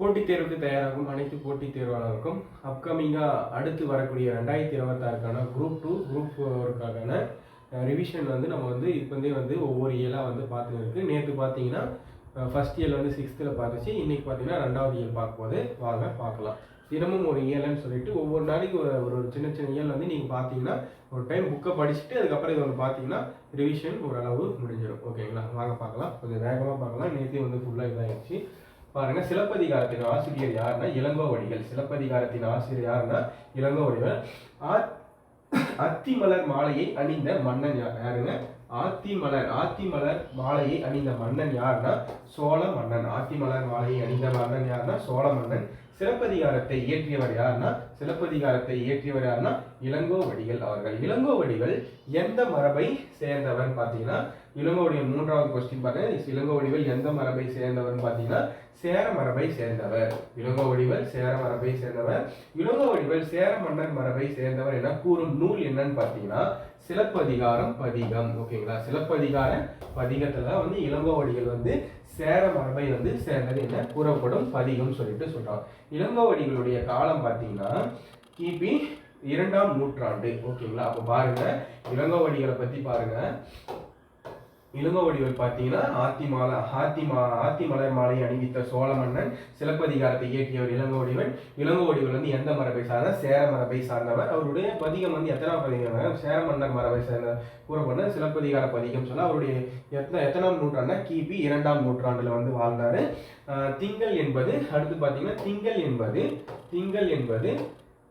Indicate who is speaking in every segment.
Speaker 1: போட்டித் தேர்வுக்கு தயாராகும் அனைத்து போட்டித் தேர்வாளருக்கும் அப்கமிங்காக அடுத்து வரக்கூடிய ரெண்டாயிரத்தி இருபத்தாறுக்கான குரூப் டூ குரூப் ஃபோருக்கான ரிவிஷன் வந்து நம்ம வந்து இப்போந்தே வந்து ஒவ்வொரு இயலாக வந்து பார்த்துன்னு நேற்று பார்த்தீங்கன்னா ஃபஸ்ட் இயர் வந்து சிக்ஸ்த்தில் பார்த்துச்சு. இன்றைக்கி பார்த்தீங்கன்னா ரெண்டாவது இயல் பார்க்கும்போது வாங்க பார்க்கலாம். தினமும் ஒரு இயல்னு சொல்லிட்டு ஒவ்வொரு நாளைக்கு ஒரு ஒரு சின்ன சின்ன இயல் வந்து நீங்கள் பார்த்தீங்கன்னா ஒரு டைம் புக்கை படிச்சுட்டு அதுக்கப்புறம் இது வந்து பார்த்தீங்கன்னா ரிவிஷன் ஓரளவு முடிஞ்சிடும். ஓகேங்களா வாங்க பார்க்கலாம். கொஞ்சம் வேகமாக பார்க்கலாம். நேற்று வந்து ஃபுல்லாக இதாகிடுச்சு பாருங்க சிலப்பதிகாரத்தின் ஆசிரியர் யாருன்னா இளங்கோவடிகள். சிலப்பதிகாரத்தின் ஆசிரியர் யாருன்னா இளங்கோவடிகள். ஆ- அத்திமலர் மாலையை அணிந்த மன்னன் யார் யாருங்க? ஆத்திமலர் ஆத்திமலர் மாலையை அணிந்த மன்னன் யாருன்னா சோழ மன்னன். ஆத்திமலர் மாலையை அணிந்த மன்னன் யாருன்னா சோழ மன்னன். சிலப்பதிகாரத்தை இயற்றியவர் யாருன்னா சிலப்பதிகாரத்தை இயற்றியவர் யாருன்னா இளங்கோவடிகள் அவர்கள். இளங்கோவடிகள் எந்த மரபை சேர்ந்தவர் பார்த்தீங்கன்னா இளங்கோவடிகள் மூன்றாவது கொஸ்டின் பாருங்க. இளங்கோவடிகள் எந்த மரபை சேர்ந்தவர்னு பார்த்தீங்கன்னா சேர மரபை சேர்ந்தவர். இளங்கோவடிகள் சேர மரபை சேர்ந்தவர். இளங்கோவடிகள் சேர மன்னர் மரபை சேர்ந்தவர் என கூறும் நூல் என்னன்னு பார்த்தீங்கன்னா சிலப்பதிகாரம் பதிகம். ஓகேங்களா? சிலப்பதிகார பதிகத்துல தான் வந்து இளங்கோவடிகள் வந்து சேர மரபை வந்து சேர்ந்தது என்ன கூறப்படும் பதிகம் சொல்லிட்டு சொல்றாங்க. இளங்கோவடிகளுடைய காலம் பார்த்தீங்கன்னா கிபி இரண்டாம் நூற்றாண்டு. ஓகேங்களா? அப்போ பாருங்க. இளங்கோவடிகளை பத்தி பாருங்க. இளங்கோவடிகள் பார்த்தீங்கன்னா ஆத்திமால ஆத்திமா ஆத்திமலர் மாலை அணிவித்த சோழ மன்னன் சிலப்பதிகாரத்தை இயற்றியவர் இளங்கோவடிகள் இளங்கோவடிகள் வந்து எந்த மரபை சார்ந்த சேர மரபை சார்ந்தவர். அவருடைய பதிகம் வந்து எத்தனாம் பதிகம்? சேர மன்னர் மரபை சேர்ந்த கூறப்பட்ட சிலப்பதிகார பதிகம் சொன்னால் அவருடைய எத்தனை எத்தனாம் நூற்றாண்டுனா கிபி இரண்டாம் நூற்றாண்டில் வந்து வாழ்ந்தார். திங்கள் என்பது அடுத்து பார்த்தீங்கன்னா திங்கள் என்பது திங்கள் என்பது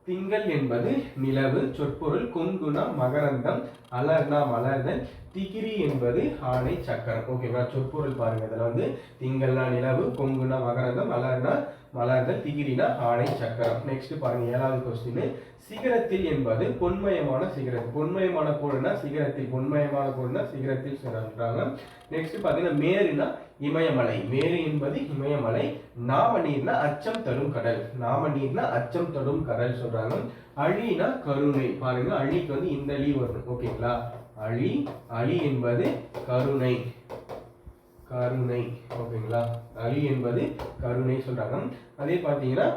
Speaker 1: திங்கள் என்பது நிலவு சொற்பொருள் கொங்குணா மகரந்தம் அலர்னா மலர்தல் திகிரி என்பது ஆணை சக்கரம். ஓகேவா சொற்பொருள் பாருங்க. இதில் வந்து திங்கள்னா நிலவு கொங்குனா மகரந்தம் அலர்னா மலர்தல் திகிரினா ஆணை சக்கரம். நெக்ஸ்ட் பாருங்க ஏழாவது கொஸ்டின் சிகரத்தில் என்பது பொன்மயமான சிகரம் பொன்மயமான கோடுனா சிகரத்தில் பொன்மயமான கோடுனா சிகரத்தில் சொல்றாங்க நெக்ஸ்ட் பார்த்தீங்கன்னா மேருனா இமயமலை. மேரு என்பது இமயமலை. நாம நீர்னா அச்சம் தரும் கடல். நாம நீர்னா அச்சம் தரும் கடல் சொல்றாங்க. அழினா கருணை. பாருங்க அழிக்கு வந்து இந்த அழி வரும் ஓகேங்களா அழி அழி என்பது கருணை. கருணை. ஓகேங்களா அழி என்பது கருணை சொல்றாங்க. அதே பார்த்தீங்கன்னா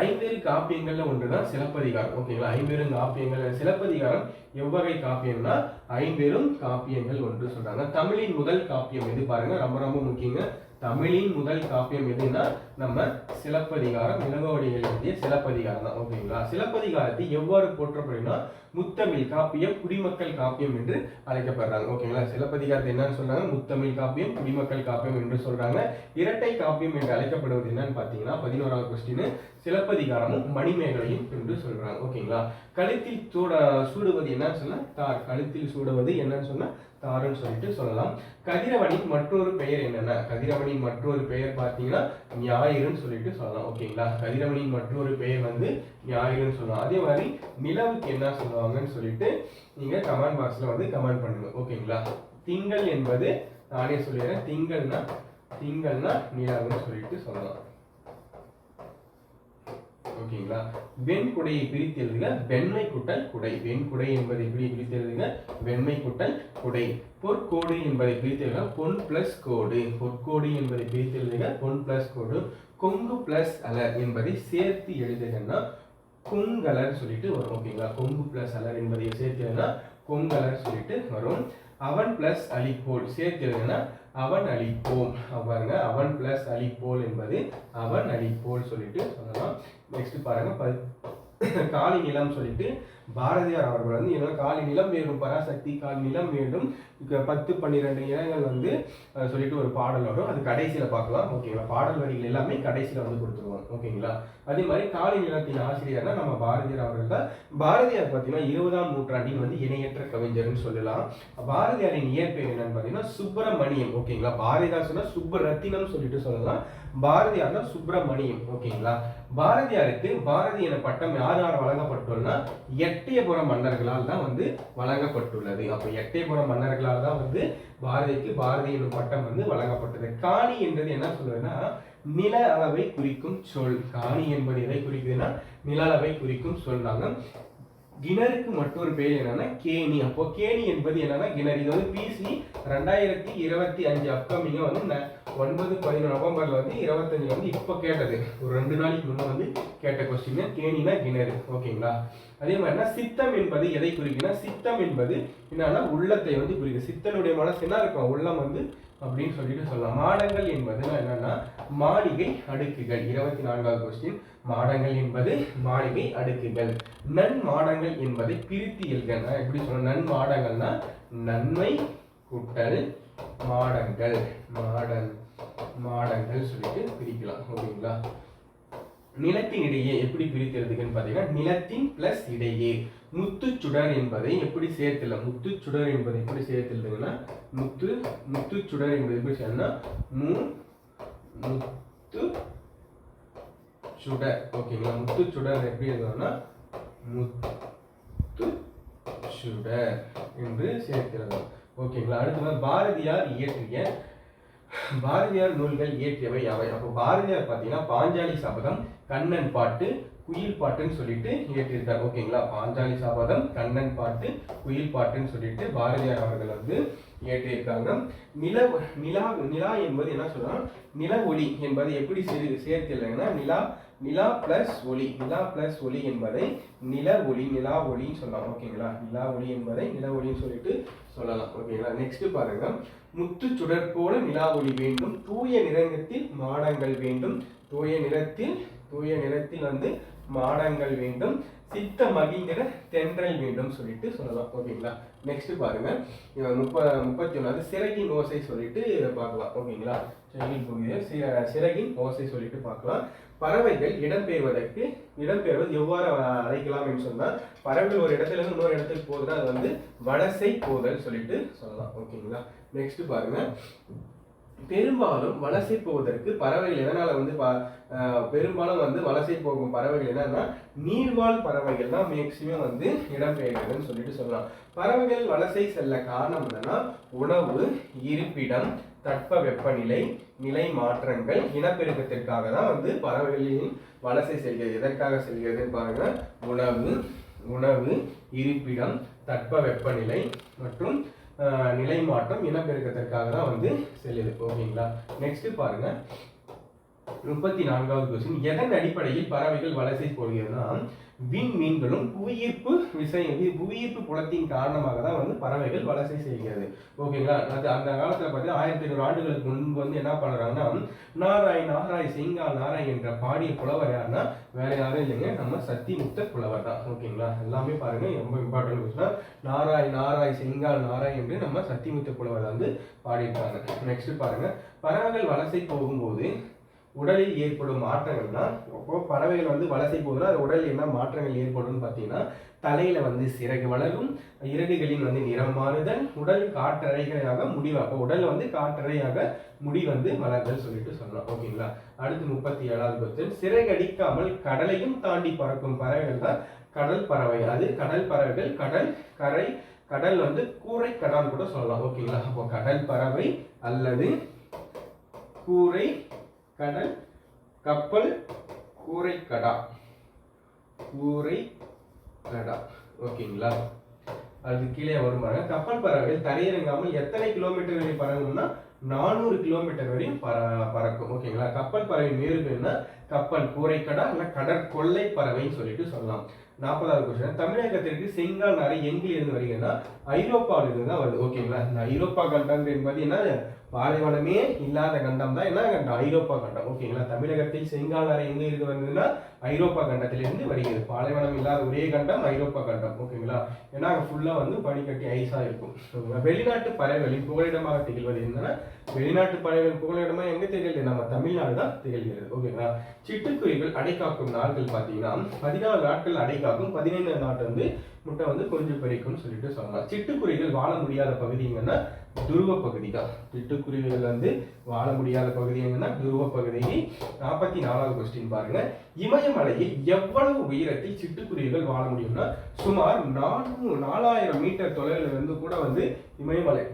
Speaker 1: ஐம்பெரு காப்பியங்கள்ல ஒன்றுதான் சிலப்பதிகாரம். ஓகேங்களா ஐம்பெரும் காப்பியங்கள் சிலப்பதிகாரம் எவ்வகை காப்பியம்னா ஐம்பெரும் காப்பியங்கள் ஒன்று சொல்றாங்க. தமிழின் முதல் காப்பியம் எது? பாருங்க ரொம்ப ரொம்ப முக்கியங்க. தமிழின் முதல் காப்பியம் எதுன்னா நம்ம சிலப்பதிகாரம் இளங்கோவடிகள் எழுதிய சிலப்பதிகாரம் தான். ஓகேங்களா? சிலப்பதிகாரத்தை எவ்வாறு போற்றப்படும்னா முத்தமிழ் காப்பியம் குடிமக்கள் காப்பியம் என்று அழைக்கப்படுறாங்க. ஓகேங்களா? சிலப்பதிகாரத்தை என்னன்னு சொல்றாங்க? முத்தமிழ் காப்பியம் குடிமக்கள் காப்பியம் என்று சொல்றாங்க. இரட்டை காப்பியம் என்று அழைக்கப்படுவது என்னன்னு பார்த்தீங்கன்னா பதினோராவது கொஸ்டின் சிலப்பதிகாரமும் மணிமேகலையும் என்று சொல்றாங்க. ஓகேங்களா? கழுத்தில் சூட சூடுவது என்னன்னு சொன்னா தார் கழுத்தில் சூடுவது என்னன்னு சொன்னா தாருன்னு சொல்லிட்டு சொல்லலாம். கதிரவனின் மற்றொரு பெயர் என்னென்ன? கதிரவனின் மற்றொரு பெயர் பார்த்தீங்கன்னா ஞாயிறுன்னு சொல்லிட்டு சொல்லலாம். ஓகேங்களா? கதிரவனின் மற்றொரு பெயர் வந்து ஞாயிறுன்னு சொல்லலாம். அதே மாதிரி நிலவுக்கு என்ன சொல்லுவாங்கன்னு சொல்லிட்டு நீங்கள் கமெண்ட் பாக்ஸில் வந்து கமெண்ட் பண்ணுங்க. ஓகேங்களா? திங்கள் என்பது நானே சொல்லிடுறேன். திங்கள்னா திங்கள்னா நிலவுன்னு சொல்லிட்டு சொல்லலாம். ஓகேங்களா? வெண்குடையை பிரித்து எழுதுக வெண்மை குட்டல் குடை. வெண்குடை என்பதை எப்படி பிரித்து எழுதுக வெண்மை குட்டல் குடை. பொற்கோடு என்பதை பிரித்து எழுதுக பொன் பிளஸ் கோடு. பொற்கோடு என்பதை பிரித்து எழுதுக பொன் பிளஸ் கோடு. கொங்கு பிளஸ் அலர் என்பதை சேர்த்து எழுதுகன்னா கொங்கலர் சொல்லிட்டு வரும் ஓகேங்களா? கொங்கு பிளஸ் அலர் என்பதை சேர்த்து எழுதுனா கொங்கலர் சொல்லிட்டு வரும். அவன் பிளஸ் அலிபோல் சேர்த்து எழுதுனா அவன் அழிப்போம். பாருங்க அவன் பிளஸ் அழிப்போல் என்பது அவன் அழிப்போல் சொல்லிட்டு சொல்லலாம். நெக்ஸ்ட் பாருங்க காளி நிலம் சொல்லிட்டு பாரதியார் அவர்கள் வந்து என்ன காளி நிலம் வேண்டும் பராசக்தி காளி நிலம் வேண்டும். பத்து பன்னிரெண்டு இடங்கள் வந்து சொல்லிட்டு ஒரு பாடல் வரும். அது கடைசியில பார்க்கலாம். ஓகேங்களா பாடல் வரிகள் எல்லாமே கடைசியில வந்து கொடுத்துருவாங்க ஓகேங்களா அதே மாதிரி காளி நிலத்தின் ஆசிரியர்னா நம்ம பாரதியார் அவர்கள் தான். பாரதியார் பார்த்தீங்கன்னா இருபதாம் நூற்றாண்டின் வந்து இணையற்ற கவிஞர்னு சொல்லலாம். பாரதியாரின் இயற்பெயர் என்னன்னு பார்த்தீங்கன்னா சுப்பிரமணியம். ஓகேங்களா பாரதிதாசனா சுப்பரத்தினம் சொல்லிட்டு சொல்லலாம். பாரதியார்னா சுப்பிரமணியம் ஓகேங்களா? பாரதியாருக்கு பாரதி என பட்டம் யார் யார் வழங்கப்பட்டுள்ளனா? எட்டயபுர மன்னர்களால் தான் வந்து வழங்கப்பட்டுள்ளது. அப்ப எட்டயபுர மன்னர்களால் தான் வந்து பாரதிக்கு பாரதி எனும் பட்டம் வந்து வழங்கப்பட்டது. காணி என்றது என்ன சொல்றதுன்னா நில அளவை குறிக்கும் சொல். காணி என்பது எதை குறிக்குதுன்னா நில அளவை குறிக்கும் சொல்றாங்க கிணறுக்கு மற்றொரு பேர் என்னன்னா கேணி. அப்போ கேணி என்பது என்னன்னா கிணறு. இது வந்து பிசி ரெண்டாயிரத்தி இருபத்தி அஞ்சு அப்கமிங்க வந்து ந- ஒன்பது பதினொன்று நவம்பர்ல வந்து இருபத்தஞ்சு வந்து இப்போ கேட்டது. ஒரு ரெண்டு நாளைக்கு முன்னே வந்து கேட்ட கொஸ்டின் கேணினா கிணறு. ஓகேங்களா? அதே மாதிரினா சித்தம் என்பது எதை குறிக்குன்னா சித்தம் என்பது என்னன்னா உள்ளத்தை வந்து குறிக்கும் சித்தனுடைய மனசு என்ன இருக்கும்? உள்ளம் வந்து அப்படின்னு சொல்லிட்டு சொல்லலாம். மாடங்கள் என்பது என்னன்னா மாளிகை அடுக்குகள். இருபத்தி நான்காவது கொஸ்டின் மாடங்கள் என்பது மாளிகை அடுக்குகள். நன் மாடங்கள் என்பதை பிரித்து எப்படி சொல்லணும்? நன் மாடங்கள்னா நன்மை கூட்டல் மாடங்கள். மாடன் மாடங்கள் சொல்லிட்டு பிரிக்கலாம். ஓகேங்களா? நிலத்தின் இடையே எப்படி பிரிக்கிறதுக்குன்னு பார்த்தீங்கன்னா நிலத்தின் பிளஸ் இடையே. முத்துச்சுடர் என்பதை எப்படி சேர்த்துல முத்துச்சுடர் என்பதை எப்படி சேர்த்துலதுன்னா முத்து முத்துச்சுடர் என்பது எப்படி சேர்ந்தா மு முத்து சுடர் ஓகேங்களா? முத்துச்சுடர் எப்படி எழுதணும்னா முத்து சுடர் என்று சேர்க்கிறது ஓகேங்களா? அடுத்து வந்து பாரதியார் இயற்றிய பாரதியார் நூல்கள் இயற்றியவை அவை அப்போ பாரதியார் பார்த்தீங்கன்னா பாஞ்சாலி சபதம் கண்ணன் பாட்டு குயில் பாட்டுன்னு சொல்லிட்டு இயற்றியிருக்கார். ஓகேங்களா? பாஞ்சாலி சாபதம் கண்ணன் பாட்டு குயில் பாட்டுன்னு சொல்லிட்டு பாரதியார் அவர்கள் வந்து இயற்றியிருக்காங்க. நில நிலா நிலா என்பது என்ன சொல்றோம் நில ஒளி என்பதை எப்படி சே- சேர்த்துள்ளங்கன்னா நிலா நிலா பிளஸ் ஒளி நிலா பிளஸ் ஒளி என்பதை நில ஒளி நிலா ஒளின்னு சொல்லலாம். ஓகேங்களா? நிலா ஒளி என்பதை நில ஒளின்னு சொல்லிட்டு சொல்லலாம். ஓகேங்களா? நெக்ஸ்ட் பாருங்க. முத்து சுடர் போல நிலா ஒளி வேண்டும். தூய நிறத்தில் மாடங்கள் வேண்டும். தூய நிறத்தில் தூய நிறத்தில் வந்து மாடங்கள் வேண்டும் சித்த மகிங்கிற தென்றல் வேண்டும் சொல்லிட்டு சொல்லலாம். ஓகேங்களா? நெக்ஸ்ட் பாருங்க. முப்ப முப்பத்தி ஒன்றாவது சிறகின் ஓசை சொல்லிட்டு பார்க்கலாம். ஓகேங்களா? சிறகின் பகுதியை சிறகின் ஓசை சொல்லிட்டு பார்க்கலாம். பறவைகள் இடம்பெயர்வதற்கு இடம்பெயர்வது எவ்வாறு அழைக்கலாம் அப்படின்னு சொன்னால் பறவைகள் ஒரு இடத்துல இருந்து இன்னொரு இடத்துக்கு போகுதுன்னா அது வந்து வலசை போதல் சொல்லிட்டு சொல்லலாம். ஓகேங்களா? நெக்ஸ்ட் பாருங்க. பெரும்பாலும் வலசை போவதற்கு பறவைகள் எதனால வந்து ப- பெரும்பாலும் வந்து வலசை போகும் பறவைகள் என்னன்னா நீர்வாழ் பறவைகள் தான் மேக்சிமம் வந்து இடம்பெயர்கிறதுன்னு சொல்லிட்டு சொல்லலாம். பறவைகள் வலசை செல்ல காரணம் என்னன்னா உணவு இருப்பிடம் தட்ப வெப்பநிலை நிலை மாற்றங்கள் இனப்பெருக்கத்திற்காக தான் வந்து பறவைகளின் வலசை செல்கிறது. எதற்காக செல்கிறதுன்னு பாருங்க. உணவு உணவு இருப்பிடம் தட்ப வெப்பநிலை மற்றும் நிலை மாற்றம் இனப்பெருக்கத்திற்காக தான் வந்து செல்லுது. ஓகேங்களா? நெக்ஸ்ட் பாருங்க. முப்பத்தி நான்காவது கொஸ்டின் எதன் அடிப்படையில் பறவைகள் வலசை விண் விண்மீன்களும் புவியீர்ப்பு விசை புவியீர்ப்பு புலத்தின் காரணமாக தான் வந்து பறவைகள் வலசை செய்கிறது. ஓகேங்களா அது அந்த காலத்தில் பார்த்தீங்கன்னா ஆயிரத்தி ஐநூறு ஆண்டுகளுக்கு முன்பு வந்து என்ன பண்ணுறாங்கன்னா நாராய் நாராய் சிங்கா நாராய் என்ற பாடிய புலவர் யாருன்னா வேற யாரும் இல்லைங்க. நம்ம சத்திமுத்த புலவர் தான். ஓகேங்களா எல்லாமே பாருங்க ரொம்ப இம்பார்ட்டன்ட் கொஸ்டினா நாராய் நாராய் செங்கால் நாராய் என்று நம்ம சத்திமுத்த புலவர் வந்து பாடியிருக்காங்க. நெக்ஸ்ட் பாருங்க. பறவைகள் வலசை போகும்போது உடலில் ஏற்படும் மாற்றங்கள்னா இப்போ பறவைகள் வந்து வலசை போகுதுன்னா அது உடலில் என்ன மாற்றங்கள் ஏற்படும்னு பார்த்தீங்கன்னா தலையில வந்து சிறகு வளரும் இறகுகளின் வந்து நிறம் மாறுதல் உடல் காற்றறைகளாக முடிவாக உடல் வந்து காற்றறையாக முடி வந்து வளர்தல் சொல்லிட்டு சொல்லலாம். ஓகேங்களா? அடுத்து முப்பத்தி ஏழாவது கொஸ்டின் சிறகடிக்காமல் கடலையும் தாண்டி பறக்கும் பறவைகள் தான் கடல் பறவை. அது கடல் பறவைகள் கடல் கரை கடல் வந்து கூரை கடான்னு கூட சொல்லலாம். ஓகேங்களா? அப்போ கடல் பறவை அல்லது கூரை கடல் கப்பல் கூரை கடா கூரை கடா ஓகேங்களா? அது கீழே வரும் பாருங்க. கப்பல் பறவைகள் தரையிறங்காமல் எத்தனை கிலோமீட்டர் வரை பறங்கும்னா நானூறு கிலோமீட்டர் வரையும் பற பறக்கும். ஓகேங்களா? கப்பல் பறவை வேறு பேர்னா கப்பல் கூரைக்கடா இல்லை கடற்கொள்ளை பறவைன்னு சொல்லிட்டு சொல்லலாம். நாற்பதாவது கொஸ்டின் தமிழகத்திற்கு செங்கால் நாரை எங்கில் இருந்து வருகிறதுனா ஐரோப்பாவிலிருந்து தான் வருது. ஓகேங்களா இந்த ஐரோப்பா கண்டம் என்பது என்ன பாலைவனமே இல்லாத கண்டம் தான். என்ன கண்டம்? ஐரோப்பா கண்டம். ஓகேங்களா தமிழகத்தில் செங்கால் நாரை எங்க இருந்து வருதுன்னா ஐரோப்பா கண்டத்திலிருந்து வருகிறது. பாலைவனம் இல்லாத ஒரே கண்டம் ஐரோப்பா கண்டம் ஓகேங்களா? ஏன்னா அங்கே ஃபுல்லாக வந்து பனிக்கட்டி ஐஸாக இருக்கும். ஓகேங்களா? வெளிநாட்டு பறவைகளின் புகலிடமாக திகழ்வது என்னன்னா வெளிநாட்டு பறவைகள் புகழிடமாக எங்கே திகழ்கிறது? நம்ம தமிழ்நாடு தான் திகழ்கிறது ஓகேங்களா? சிட்டுக்குருவிகள் அடை காக்கும் நாட்கள் பார்த்தீங்கன்னா பதினாலு நாட்கள் அடைக்காக்கும் பதினைந்து நாட்டு வந்து முட்டை வந்து கொஞ்சம் பறிக்கும்னு சொல்லிட்டு சொல்லலாம். சிட்டுக்குருவிகள் வாழ முடியாத பகுதிங்கன்னா துருவ பகுதி. தான் திட்டுக்குருவிகள் வந்து வாழ முடியாத பகுதி என்னன்னா துருவ பகுதி. நாற்பத்தி நாலாவது கொஸ்டின் பாருங்க. இமயமலையில் எவ்வளவு உயரத்தில் சிட்டுக்குருவிகள் வாழ முடியும்னா சுமார் நானூறு நாலாயிரம் மீட்டர் தொலைவில் இருந்து கூட வந்து இமயமலை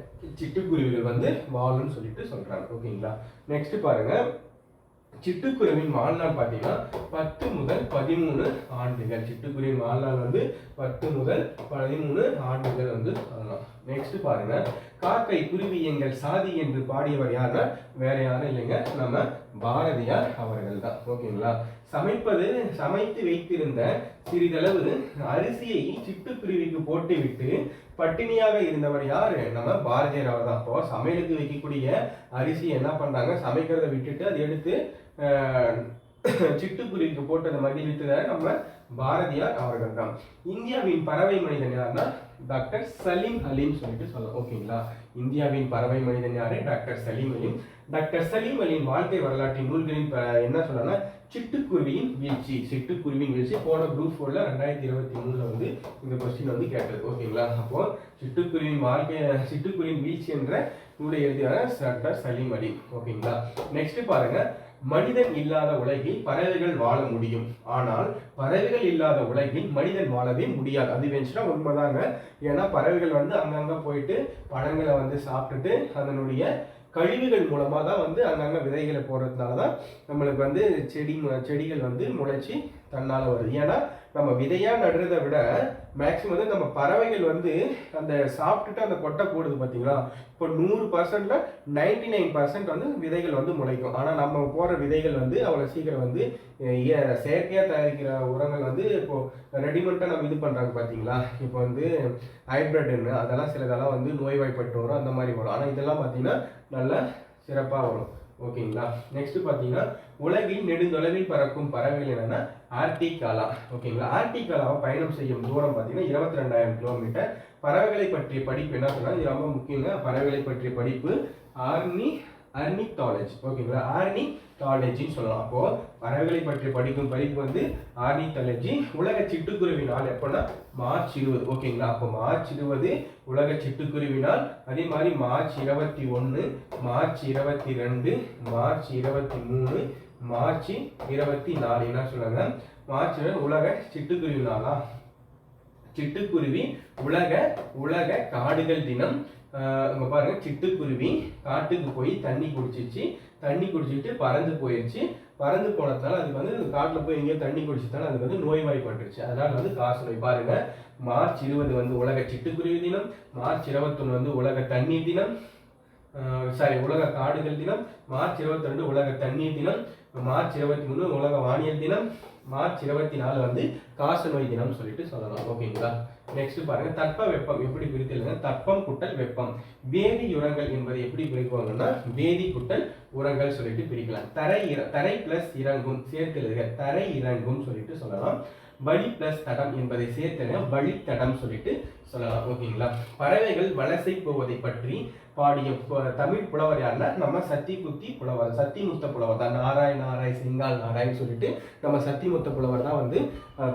Speaker 1: சிட்டுக்குருவிகள் வந்து வாழும்னு சொல்லிட்டு சொல்றாங்க. ஓகேங்களா? நெக்ஸ்ட் பாருங்க. சிட்டுக்குருவின் வாழ்நாள் பார்த்தீங்கன்னா பத்து முதல் பதிமூணு ஆண்டுகள். சிட்டுக்குருவின் வாழ்நாள் வந்து பத்து முதல் பதிமூணு ஆண்டுகள் வந்து சொல்லலாம் நெக்ஸ்ட் பாருங்க. காக்கை குருவி எங்கள் சாதி என்று பாடியவர் யாருன்னா வேற யாரும் இல்லைங்க. நம்ம பாரதியார் அவர்கள் தான். ஓகேங்களா? சமைப்பது சமைத்து வைத்திருந்த சிறிதளவு அரிசியை சிட்டுக்குருவிக்கு போட்டுவிட்டு பட்டினியாக இருந்தவர் யார்? நம்ம பாரதியார் அவர் தான் அப்போ சமையலுக்கு வைக்கக்கூடிய அரிசி என்ன பண்ணுறாங்க சமைக்கிறத விட்டுட்டு அதை எடுத்து சிட்டுக்குருவிக்கு சிட்டுக்குருவிக்கு அந்த மகிழ்வித்தத நம்ம பாரதியார் அவர்கள் தான் இந்தியாவின் பறவை மனிதன் யாருன்னா டாக்டர் சலீம் அலீம் சொல்லிட்டு சொல்லலாம். ஓகேங்களா? இந்தியாவின் பறவை மனிதன் யாரு? டாக்டர் சலீம் அலீம் டாக்டர் சலீம் அலியின் வாழ்க்கை வரலாற்றின் நூல்களின் ப- என்ன சொல்லலாம் சிட்டுக்குருவியின் வீழ்ச்சி. சிட்டுக்குருவியின் வீழ்ச்சி போன குரூப் ஃபோர்ல ரெண்டாயிரத்தி இருபத்தி மூணுல வந்து இந்த கொஸ்டின் வந்து கேட்டது. ஓகேங்களா அப்போ சிட்டுக்குருவியின் வாழ்க்கை சிட்டுக்குருவியின் வீழ்ச்சி என்ற நூலை எழுதியான டாக்டர் சலீம் அலி. ஓகேங்களா நெக்ஸ்ட் பாருங்க. மனிதன் இல்லாத உலகில் பறவைகள் வாழ முடியும். ஆனால் பறவைகள் இல்லாத உலகில் மனிதன் வாழவே முடியாது. அது வேணுச்சுனா உண்மைதாங்க. ஏன்னா பறவைகள் வந்து அங்கங்க போயிட்டு பழங்களை வந்து சாப்பிட்டுட்டு அதனுடைய கழிவுகள் மூலமாக தான் வந்து அங்கங்கே விதைகளை போடுறதுனால தான் நம்மளுக்கு வந்து செடி மு- செடிகள் வந்து முளைச்சி தன்னால் வருது. ஏன்னா நம்ம விதையாக நடுறதை விட மேக்ஸிமம் வந்து நம்ம பறவைகள் வந்து அந்த சாப்பிட்டுட்டு அந்த கொட்டை போடுது பார்த்தீங்களா இப்போ நூறு பர்சன்ட்ல நைன்டி நைன் பர்சன்ட் வந்து விதைகள் வந்து முளைக்கும். ஆனால் நம்ம போடுற விதைகள் வந்து அவ்வளோ சீக்கிரம் வந்து செயற்கையாக தயாரிக்கிற உரங்கள் வந்து இப்போ ரெடிமேட்டாக நம்ம இது பண்ணுறாங்க பார்த்தீங்களா இப்போ வந்து ஹைப்ரிட்னு அதெல்லாம் சிலதெல்லாம் வந்து நோய்வாய்ப்பட்டு வரும் அந்த மாதிரி வரும். ஆனால் இதெல்லாம் பார்த்தீங்கன்னா நல்லா சிறப்பாக வரும். ஓகேங்களா? நெக்ஸ்ட் பார்த்தீங்கன்னா உலகில் நெடுந்தொலைவில் பறக்கும் பறவைகள் என்னன்னா ஆர்டிகாலா. ஓகேங்களா? ஆர்டிகாலாவை பயணம் செய்யும் தூரம் பார்த்தீங்கன்னா இருபத்தி ரெண்டாயிரம் கிலோமீட்டர். பறவைகளை பற்றிய படிப்பு என்ன சொன்னால் இது ரொம்ப முக்கியங்க. பறவைகளை பற்றிய படிப்பு ஆர்னி அர்னித்தாலஜி ஓகேங்களா? ஆர்னி ஆர்னித்தாலஜின்னு சொல்லலாம். அப்போது பறவைகளை பற்றி படிக்கும் படிப்பு வந்து ஆர்னித்தாலஜி உலக சிட்டுக்குருவி நாள் எப்போன்னா மார்ச் இருபது. ஓகேங்களா? அப்போ மார்ச் இருபது உலக சிட்டுக்குருவி நாள் அதே மாதிரி மார்ச் இருபத்தி ஒன்று மார்ச் இருபத்தி ரெண்டு மார்ச் இருபத்தி மூணு மார்ச் இருபத்தி நாலு. என்ன சொல்லுங்க மார்ச் உலக சிட்டுக்குருவி நாளா சிட்டுக்குருவி உலக உலக காடுகள் தினம் அங்கே பாருங்கள் பாருங்க சிட்டுக்குருவி காட்டுக்கு போய் தண்ணி குடிச்சிச்சு தண்ணி குடிச்சிட்டு பறந்து போயிடுச்சு பறந்து போனதுனால அதுக்கு வந்து காட்டில் போய் எங்கேயோ தண்ணி குடிச்சதால அதுக்கு வந்து நோய்வாய்ப்பட்டுருச்சு. அதனால் வந்து காசு நோய். பாருங்கள் மார்ச் இருபது வந்து உலக சிட்டுக்குருவி தினம் மார்ச் இருபத்தொன்று வந்து உலக தண்ணீர் தினம் சாரி உலக காடுகள் தினம் மார்ச் இருபத்தி ரெண்டு உலக தண்ணீர் தினம் மார்ச் இருபத்தி மூணு உலக வானியல் தினம் மார்ச் இருபத்தி நாலு வந்து காச நோய் தினம் சொல்லிட்டு சொல்லலாம். ஓகேங்களா? நெக்ஸ்ட் பாருங்க தட்ப வெப்பம் எப்படி பிரித்தல் தட்பம் குட்டல் வெப்பம். வேதி உரங்கள் என்பதை எப்படி பிரிக்குவாங்கன்னா வேதி குட்டல் உரங்கள் சொல்லிட்டு பிரிக்கலாம். தரை இற தரை பிளஸ் இறங்கும் சேர்த்து எழுதுக. தரை இறங்கும் சொல்லிட்டு சொல்லலாம். வழி பிளஸ் தடம் என்பதை சேர்த்தன வழித்தடம் சொல்லிட்டு சொல்லலாம். ஓகேங்களா? பறவைகள் வலசை போவதை பற்றி பாடிய தமிழ் புலவர் யாருன்னா நம்ம சத்திகுத்தி புலவர் சத்திமுத்த புலவர் தான். நாராய் நாராய் சிங்கால் நாராயண் சொல்லிட்டு நம்ம சத்திமுத்த புலவர் தான் வந்து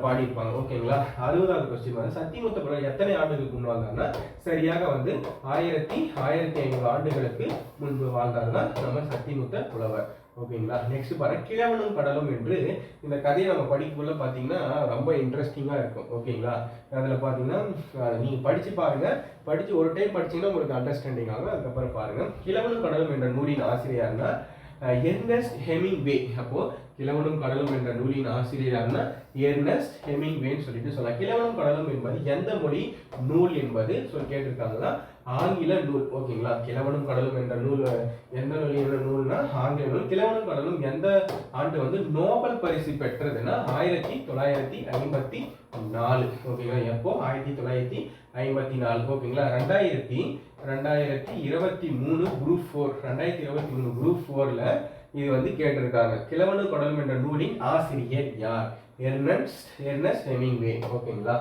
Speaker 1: பாடியிருப்பாங்க. ஓகேங்களா? அறுபதாவது கொஸ்டின் வந்து சத்திமுத்த புலவர் எத்தனை ஆண்டுகளுக்கு முன் வாழ்ந்தாருன்னா சரியாக வந்து ஆயிரத்தி ஆயிரத்தி ஐநூறு ஆண்டுகளுக்கு முன்பு வாழ்ந்தாருன்னா நம்ம சத்திமுத்த புலவர். ஓகேங்களா? நெக்ஸ்ட் பாருங்க கிழவனும் கடலும் என்று இந்த கதையை நம்ம படிக்கக்குள்ள பார்த்தீங்கன்னா ரொம்ப இன்ட்ரெஸ்டிங்காக இருக்கும். ஓகேங்களா? அதில் பார்த்தீங்கன்னா நீங்கள் படித்து பாருங்கள் படித்து ஒரு டைம் படிச்சிங்கன்னா உங்களுக்கு அண்டர்ஸ்டாண்டிங் ஆகும். அதுக்கப்புறம் பாருங்கள் கிழவனும் கடலும் என்ற நூலின் ஆசிரியர்னா எர்னஸ்ட் ஹெமிங்வே அப்போது கிழவனும் கடலும் என்ற நூலின் ஆசிரியரான யாருன்னா எர்னஸ்ட் ஹெமிங்வேன்னு சொல்லிட்டு சொல்லலாம். கிழவனும் கடலும் என்பது எந்த மொழி? நூல் என்பது. சொல்லி கேட்டிருக்காங்கன்னா ஆங்கில நூல் ஓகேங்களா? கிழவனும் கடலும் என்ற நூல் எந்த நூலியோட நூல்னா ஆங்கில நூல். கிழவனும் கடலும் எந்த ஆண்டு வந்து நோபல் பரிசு பெற்றதுன்னா ஆயிரத்தி தொள்ளாயிரத்தி ஐம்பத்தி நாலு. ஓகேங்களா? எப்போ? ஆயிரத்தி தொள்ளாயிரத்தி ஐம்பத்தி நாலு. ஓகேங்களா? ரெண்டாயிரத்தி ரெண்டாயிரத்தி இருபத்தி மூணு குரூப் ஃபோர் ரெண்டாயிரத்தி இருபத்தி மூணு குரூப் ஃபோரில் இது வந்து கேட்டிருக்காங்க. கிழவனு கடலும் என்ற நூலின் ஆசிரியர் யார்? எர்னஸ்ட் எர்னஸ்ட் ஹெமிங்வே ஓகேங்களா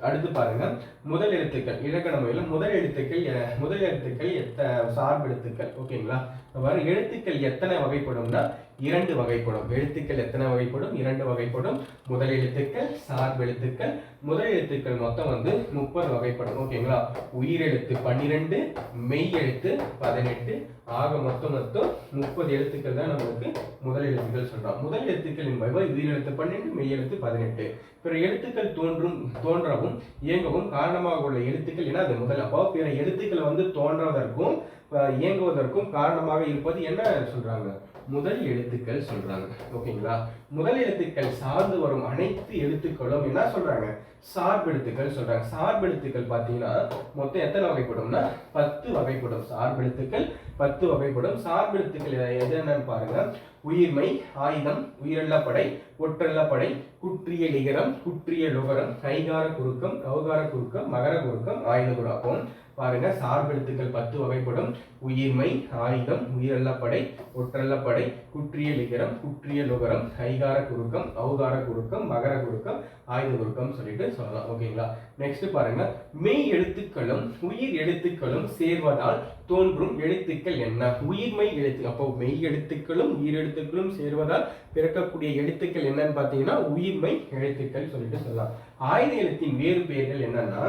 Speaker 1: அடுத்து பாருங்க. முதல் எழுத்துக்கள். இலக்கண முறையில் முதல் எழுத்துக்கள் முதல் எழுத்துக்கள் எத்த சார்பு எழுத்துக்கள் ஓகேங்களா அவ்வாறு எழுத்துக்கள் எத்தனை வகைப்படும்னா இரண்டு வகைப்படும். எழுத்துக்கள் எத்தனை வகைப்படும்? இரண்டு வகைப்படும். முதல் எழுத்துக்கள் சார்பு எழுத்துக்கள். முதல் எழுத்துக்கள் மொத்தம் வந்து முப்பது வகைப்படும். ஓகேங்களா உயிரெழுத்து பன்னிரெண்டு மெய் எழுத்து பதினெட்டு. ஆக மொத்தம் மொத்தம் முப்பது எழுத்துக்கள் தான் நம்மளுக்கு முதல் எழுத்துக்கள் சொல்றோம். முதல் எழுத்துக்கள் என்பவை உயிரெழுத்து பன்னெண்டு மெய் எழுத்து பதினெட்டு. பிற எழுத்துக்கள் தோன்றும் தோன்றவும் இயங்கவும் காரணமாக உள்ள எழுத்துக்கள் என அது முதல். அப்போ பிற எழுத்துக்கள் வந்து தோன்றதற்கும் இயங்குவதற்கும் காரணமாக இருப்பது என்ன சொல்றாங்க? முதல் எழுத்துக்கள் சொல்றாங்க. ஓகேங்களா? முதல் எழுத்துக்கள் சார்ந்து வரும் அனைத்து எழுத்துக்களும் என்ன சொல்றாங்க? சார்பெழுத்துக்கள் சொல்றாங்க. சார்பெழுத்துக்கள் பார்த்தீங்கன்னா மொத்தம் எத்தனை வகைப்படும்னா பத்து வகைப்படும் சார்பெழுத்துக்கள் பத்து வகைப்படும் சார்பெழுத்துக்கள் எது என்னன்னு பாருங்க. உயிர்மை ஆயுதம் உயிரல்லப்படை ஒற்றல்லப்படை குற்றிய நிகரம் குற்றிய லுகரம் கைகார குறுக்கம் கௌகார குறுக்கம் மகர குறுக்கம் ஆயுத குறுக்கம். பாருங்க சார்பெழுத்துக்கள் பத்து வகைப்படும். உயிர்மை ஆயுதம் உயிரல்லப்படை ஒற்றல்லப்படை குற்றிய லிகரம் குற்றிய லுகரம் கைகார குறுக்கம் ஔகார குறுக்கம் மகர குறுக்கம் ஆயுத குறுக்கம் சொல்லிட்டு சொல்லலாம். ஓகேங்களா? நெக்ஸ்ட் பாருங்க மெய் எழுத்துக்களும் உயிர் எழுத்துக்களும் சேர்வதால் தோன்றும் எழுத்துக்கள் என்ன? உயிர்மை எழுத்து அப்போ மெய் எழுத்துக்களும் உயிர் எழுத்துக்களும் சேர்வதால் பிறக்கக்கூடிய எழுத்துக்கள் என்னன்னு பார்த்தீங்கன்னா உயிர்மை எழுத்துக்கள் சொல்லிட்டு சொல்லலாம். ஆயுத எழுத்தின் வேறு பெயர்கள் என்னன்னா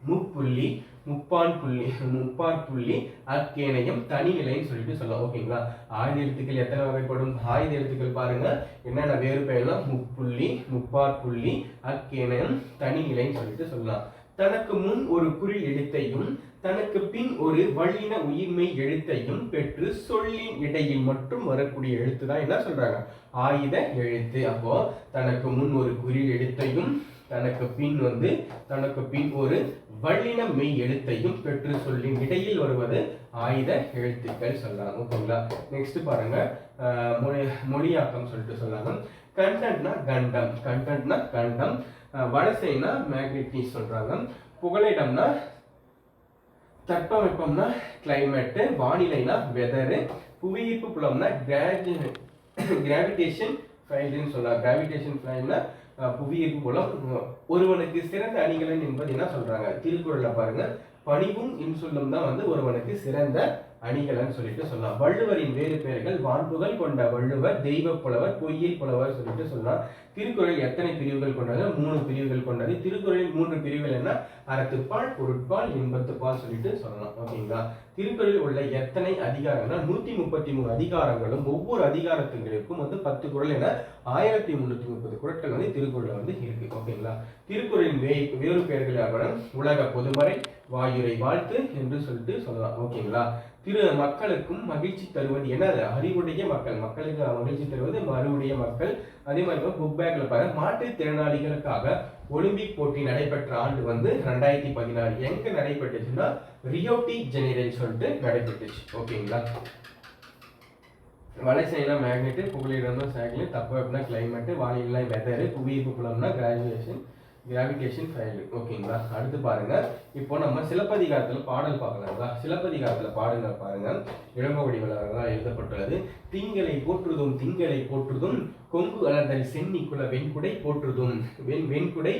Speaker 1: முப்புள்ளி முப்பான் புள்ளி முப்பான் புள்ளி அக்கேனயம் தனிநிலைன்னு சொல்லிட்டு சொல்லலாம். ஓகேங்களா? ஆயுத எழுத்துக்கள் எத்தனை வகைப்படும்? ஆயுத எழுத்துக்கள் பாருங்க. என்னென்ன வேறு பெயர்லாம்? முப்புள்ளி முப்பார் புள்ளி அக்கேனயம் தனிநிலைன்னு சொல்லிட்டு சொல்லலாம். தனக்கு முன் ஒரு குறி எழுத்தையும் தனக்கு பின் ஒரு வல்லின உயிர்மை எழுத்தையும் பெற்று சொல்லின் இடையில் மட்டும் வரக்கூடிய எழுத்து தான் என்ன சொல்றாங்க? ஆயுத எழுத்து. அப்போ தனக்கு முன் ஒரு குறி எழுத்தையும் தனக்கு பின் வந்து தனக்கு பின் ஒரு வல்லின மெய் எழுத்தையும் பெற்று சொல்லின் இடையில் வருவது ஆயுத எழுத்துக்கள் சொல்லலாம் ஓகேங்களா? நெக்ஸ்ட் பாருங்க. மொழி மொழியாக்கம் சொல்லிட்டு சொல்லாங்க கண்டன்ட்னா கண்டம் கண்டன்ட்னா கண்டம். அஹ், வலசைனா மேக்னெட்டிஸ் சொல்றாங்க. புகலிடம்னா தட்பவெப்பம்னா கிளைமேட்டு வானிலைனா வெதரு புவியீர்ப்பு புலம்னா கிராஜு கிராவிடேஷன் ஃபைல்னு சொல்லலாம் கிராவிடேஷன் ஃபைல்னா புவியீர்ப்பு மூலம் ஒருவனுக்கு சிறந்த அணிகலன் என்பது என்ன சொல்றாங்க? திருக்குறள்ல பாருங்க பணிவும் இன்சொல்லும் தான் வந்து ஒருவனுக்கு சிறந்த அணிகலன் சொல்லிட்டு சொல்லலாம். வள்ளுவரின் வேறு பெயர்கள் வான்புகள் கொண்ட வள்ளுவர் தெய்வ புலவர் பொய்யை புலவர் சொல்லிட்டு சொல்லலாம். திருக்குறள் எத்தனை பிரிவுகள் கொண்டது? மூணு பிரிவுகள் கொண்டது. திருக்குறளில் மூன்று பிரிவுகள் என்ன? அறத்துப்பால் பொருட்பால் இன்பத்துப்பால் சொல்லிட்டு சொல்லலாம். ஓகேங்களா? திருக்குறளில் உள்ள எத்தனை அதிகாரங்கள்? நூத்தி முப்பத்தி மூணு அதிகாரங்களும் ஒவ்வொரு அதிகாரத்துங்களுக்கும் வந்து பத்து குறள் என ஆயிரத்தி முன்னூத்தி முப்பது குரட்கள் வந்து திருக்குறள்ல வந்து இருக்கு. ஓகேங்களா? திருக்குறளின் வே வேறு பெயர்கள் உலக பொதுமறை வாயுரை வாழ்த்து என்று சொல்லிட்டு சொல்லலாம். ஓகேங்களா? திரு மக்களுக்கும் மகிழ்ச்சி தருவது என்ன அறிவுடைய மக்கள். மக்களுக்கு மகிழ்ச்சி தருவது அறிவுடைய மக்கள். அதே மாதிரி புக் பேக்ல பாருங்க மாற்றுத்திறனாளிகளுக்காக ஒலிம்பிக் போட்டி நடைபெற்ற ஆண்டு வந்து ரெண்டாயிரத்தி பதினாறு. எங்க நடைபெற்றுச்சுன்னா ரியோட்டி ஜெனரல் சொல்லிட்டு நடைபெற்றுச்சு. ஓகேங்களா? வலைசைனா மேக்னெட்டு புகழிடம்னா சைக்கிள் தப்பு அப்படின்னா கிளைமேட்டு வானிலை வெதரு புவியீர்ப்பு புலம்னா கிராஜுவேஷன் கிராவிடேஷன் ஃபைல் ஓகேங்களா அடுத்து பாருங்க. இப்போ நம்ம சிலப்பதிகாரத்தில் பாடல் பார்க்கலாங்களா சிலப்பதிகாரத்தில் பாடுங்க பாருங்க. இளங்கோ வடிவலர்களால் எழுதப்பட்டுள்ளது. திங்களை போற்றுதும் திங்களை போற்றுதும் கொங்கு அலர்தல் சென்னி குல வெண்குடை போற்றுதும். வெண் வெண்குடை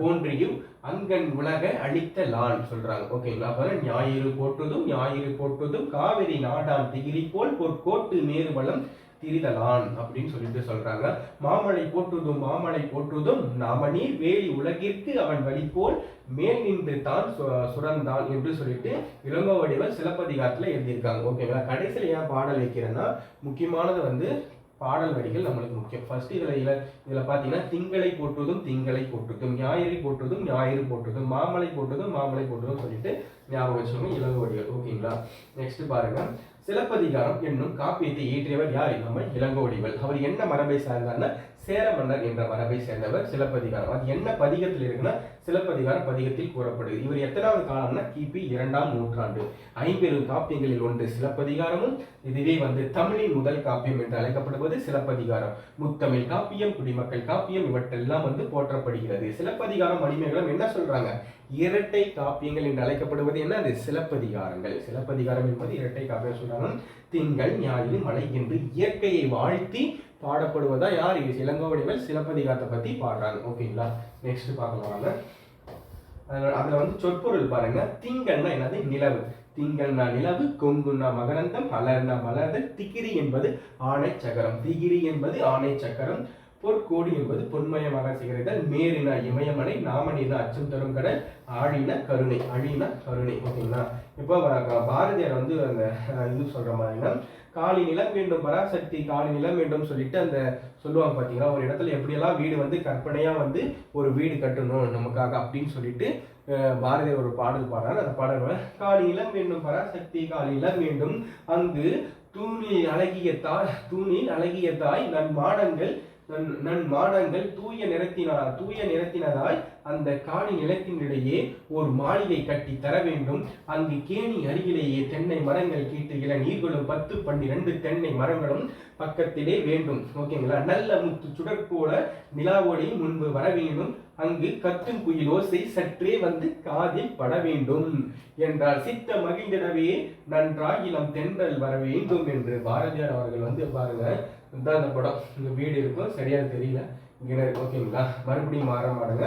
Speaker 1: போன்றியும் அங்கன் உலக அழித்த லான் சொல்றாங்க. ஓகேங்களா அப்போ ஞாயிறு போற்றுதும் ஞாயிறு போற்றுதும் காவிரி நாடான் திகிரி போல் பொற்கோட்டு மேறுவளம் திரிதலான் அப்படின்னு சொல்லிட்டு சொல்றாங்க. மாமலை போற்றுதும் மாமலை போற்றுதும் நாமநீர் வேலி உலகிற்கு அவன் வழி போல் மேல் நின்று தான் சு- சுரந்தான் என்று சொல்லிட்டு இளங்கோ வடிவல் சிலப்பதிகாரத்துல எழுதியிருக்காங்க. ஓகேங்களா கடைசியில ஏன் பாடல் வைக்கிறேன்னா முக்கியமானது வந்து பாடல் வரிகள் நம்மளுக்கு முக்கியம். ஃபர்ஸ்ட் இதில் இதில் பார்த்தீங்கன்னா திங்களை போற்றுதும் திங்களை போற்றுதும் ஞாயிறு போற்றுதும் ஞாயிறு போற்றுதும் மாமலை போற்றுதும் மாமலை போற்றுதும் சொல்லிட்டு ஞாபகம் வச்சுக்கோங்க இளங்கோ வடிகள் ஓகேங்களா நெக்ஸ்ட் பாருங்க. சிலப்பதிகாரம் என்னும் காப்பியத்தை இயற்றியவர் யார்? நம்ம இளங்கோடிகள். அவர் என்ன மரபை சார்ந்தார்னா சேர மன்னர் என்ற மரபை சேர்ந்தவர் சிலப்பதிகாரம். அது என்ன பதிகத்தில் இருக்குன்னா சிலப்பதிகாரம் பதிகத்தில் கூறப்படுது இவர் எத்தனாவது காலம்னா கிபி இரண்டாம் நூற்றாண்டு. ஐம்பெரும் காப்பியங்களில் ஒன்று சிலப்பதிகாரமும் இதுவே வந்து தமிழின் முதல் காப்பியம் என்று அழைக்கப்படுவது சிலப்பதிகாரம். முத்தமிழ் காப்பியம் குடிமக்கள் காப்பியம் இவற்றெல்லாம் வந்து போற்றப்படுகிறது. சிலப்பதிகாரம் மணிமேகலம் என்ன சொல்றாங்க? இரட்டை காப்பியங்கள் என்று அழைக்கப்படுவது என்ன? அது சிலப்பதிகாரங்கள். சிலப்பதிகாரம் என்பது இரட்டை காப்பியம் சொல்றாங்க திங்கள் ஞாயிறு மலை என்று இயற்கையை வாழ்த்தி பாடப்படுவதா யார்? இது சிலப்பதிகாரத்தை பத்தி பாடுறாங்க. ஓகேங்களா நெக்ஸ்ட் பார்க்கலாம் வாங்க. அதுல வந்து சொற்பொருள் பாருங்க. திங்கள்னா என்னது? நிலவு. திங்கள்னா நிலவு கொங்குன்னா மகரந்தம் மலர்னா மலர்தல் திகிரி என்பது ஆணை சக்கரம் திகிரி என்பது ஆணை சக்கரம் பொற்கோடி என்பது பொன்மயமாக சிகரிதல் மேரினா இமயமலை நாமனினா அச்சம் தரும் கடல் ஆழின கருணை அழின கருணை ஓகேங்களா? இப்போ பாரதியார் வந்து அந்த இது சொல்ற மாதிரின்னா காலி நிலம் வேண்டும் பராசக்தி காலி நிலம் வேண்டும் சொல்லிட்டு அந்த சொல்லுவாங்க பாத்தீங்களா? ஒரு இடத்துல எப்படியெல்லாம் வீடு வந்து கற்பனையா வந்து ஒரு வீடு கட்டணும் நமக்காக அப்படின்னு சொல்லிட்டு பாரதியார் ஒரு பாடல் பாடுறாரு. அந்த பாடல் காலி நிலம் வேண்டும் பராசக்தி காலி நிலம் வேண்டும். அங்கு தூணில் அழகிய தாய் தூணில் அழகிய தாய் நன் மாடங்கள் நன் நன் மாடங்கள் தூய நிறத்தினால் தூய நிறத்தினதாய் அந்த காணி நிலத்தினிடையே ஒரு மாளிகை கட்டி தர வேண்டும். அங்கு கேணி அருகிலேயே தென்னை மரங்கள் கீட்டு இள நீர்களும் பத்து பன்னிரண்டு தென்னை மரங்களும் பக்கத்திலே வேண்டும். ஓகேங்களா? நல்ல முத்து சுடர் போல முன்பு வர வேண்டும். அங்கு கத்தும் குயில் ஓசை சற்றே வந்து காதில் பட வேண்டும். என்றால் சித்த மகிழ்ந்திடவே நன்றாக இளம் தென்றல் வர வேண்டும் என்று பாரதியார் அவர்கள் வந்து பாருங்க இதுதான் அந்த படம் இந்த வீடு இருக்கும் சரியா தெரியல. இங்கே ஓகேங்களா மறுபடியும் மாற மாடுங்க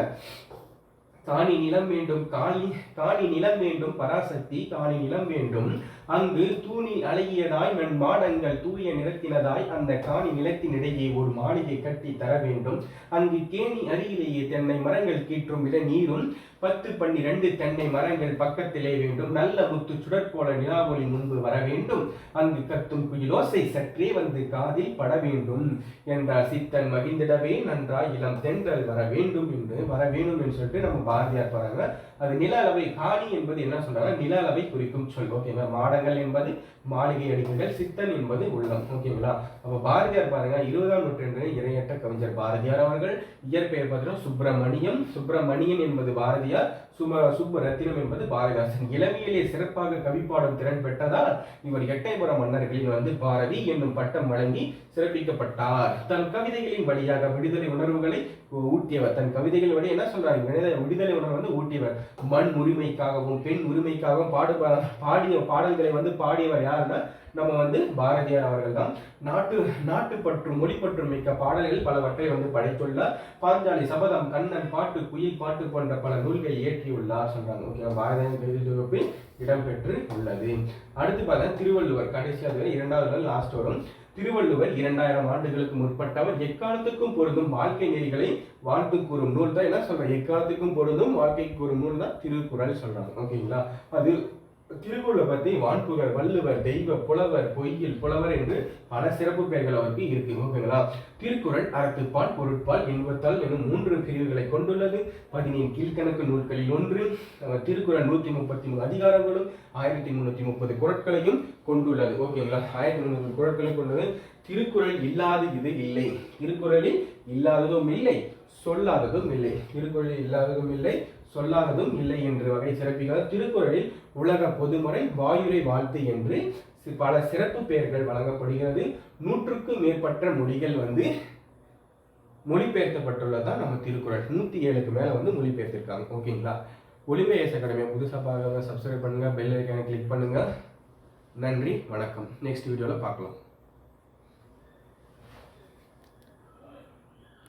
Speaker 1: காணி நிலம் வேண்டும் காணி காணி நிலம் வேண்டும் பராசக்தி காணி நிலம் வேண்டும். அங்கு தூணி அழகியதாய் நன் மாடங்கள் தூய நிறத்தினதாய் அந்த காணி நிலத்தினிடையே ஒரு மாளிகை கட்டி தர வேண்டும். அங்கு கேணி அருகிலேயே தென்னை மரங்கள் கீற்றும் விட நீரும் பத்து பன்னிரண்டு தென்னை மரங்கள் பக்கத்திலே வேண்டும். நல்ல முத்து சுடற்போல நிலாவொளி முன்பு வர வேண்டும். அங்கு கத்தும் குயிலோசை சற்றே வந்து காதில் பட வேண்டும். என்றார் சித்தன் மகிழ்ந்திடவே நன்றா இளம் தென்றல் வர வேண்டும் என்று வர வேண்டும் என்று சொல்லிட்டு நம்ம பாரதியார் பாருங்க அது நில அளவை காணி என்பது என்ன சொல்றாங்க நில அளவை குறிக்கும் சொல். ஓகேங்களா மாடங்கள் என்பது மாளிகை அடுக்குகள் சித்தன் என்பது உள்ளம். ஓகேங்களா அப்போ பாரதியார் பாருங்க இருபதாம் நூற்றாண்டு இறையற்ற கவிஞர் பாரதியார் அவர்கள் இயற்பெயர் பார்த்தீங்கன்னா சுப்பிரமணியம். சுப்பிரமணியன் என்பது பாரதியார் சும சுப்ப ரத்தினம் என்பது பாரதிதாசன். இளமையிலே சிறப்பாக கவிப்பாடும் திறன் பெற்றதால் இவர் எட்டயபுரம் மன்னர்களின் வந்து பாரதி என்னும் பட்டம் வழங்கி சிறப்பிக்கப்பட்டார். தன் கவிதைகளின் வழியாக விடுதலை உணர்வுகளை ஊட்டியவர். தன் கவிதைகள் வழி என்ன சொல்றாரு? விடுதலை விடுதலை உணர்வு வந்து ஊட்டியவர். மண் உரிமைக்காகவும் பெண் உரிமைக்காகவும் பாடு பாடிய பாடல்களை வந்து பாடியவர் யாருன்னா நம்ம வந்து பாரதியார் அவர்கள் தான். நாட்டு நாட்டுப்பற்று மொழிப்பற்று மிக்க பாடல்கள் பலவற்றை வந்து படைத்துள்ளார். பாஞ்சாலி சபதம் கண்ணன் பாட்டு குயில் பாட்டு போன்ற பல நூல்களை இயற்றியுள்ளார் சொல்றாங்க. ஓகே பாரதியார் கவிதை தொகுப்பில் இடம்பெற்று உள்ளது அடுத்து பார்த்தா திருவள்ளுவர் கடைசியாக இரண்டாவது லாஸ்ட் வரும். திருவள்ளுவர் இரண்டாயிரம் ஆண்டுகளுக்கு முற்பட்டவர். எக்காலத்துக்கும் பொருந்தும் வாழ்க்கை நெறிகளை வாழ்த்து கூறும் நூல் தான் என்ன சொல்றேன் எக்காலத்துக்கும் பொருந்தும் வாழ்க்கை கூறும் நூல் தான் திருக்குறள் சொல்றாங்க. ஓகேங்களா? அது திருக்குறளை பற்றி வான்புகழ் வள்ளுவர் தெய்வ புலவர் பொய்யில் புலவர் என்று பல சிறப்பு பெயர்கள் அவருக்கு இருக்கு ஓகேங்களா திருக்குறள் அறத்துப்பால் பொருட்பால் இன்பத்தால் எனும் மூன்று பிரிவுகளை கொண்டுள்ளது. பதினேழு கீழ்கணக்கு நூல்களில் ஒன்று. திருக்குறள் நூற்றி முப்பத்தி மூணு அதிகாரங்களும் ஆயிரத்தி முன்னூற்றி முப்பது குரட்களையும் கொண்டுள்ளது. ஓகேங்களா? ஆயிரத்தி முன்னூத்தி குரட்களையும் கொண்டது. திருக்குறள் இல்லாத இது இல்லை. திருக்குறளில் இல்லாததும் இல்லை சொல்லாததும் இல்லை. திருக்குறளில் இல்லாததும் இல்லை சொல்லாததும் இல்லை என்று வகை சிறப்பிகள். திருக்குறளில் உலக பொதுமுறை வாயுரை வாழ்த்து என்று பல சிறப்பு பெயர்கள் வழங்கப்படுகிறது. நூற்றுக்கும் மேற்பட்ட மொழிகள் வந்து மொழிபெயர்க்கப்பட்டுள்ளதான் நம்ம திருக்குறள். நூத்தி ஏழுக்கு மேல வந்து மொழிபெயர்த்திருக்காங்க. ஓகேங்களா? ஒளிமையேச அகாடமியை புதுசாக பார்க்குறவங்க சப்ஸ்கிரைப் பண்ணுங்க பெல் ஐக்கானை கிளிக் பண்ணுங்க. நன்றி வணக்கம். நெக்ஸ்ட் வீடியோவில் பார்க்கலாம்.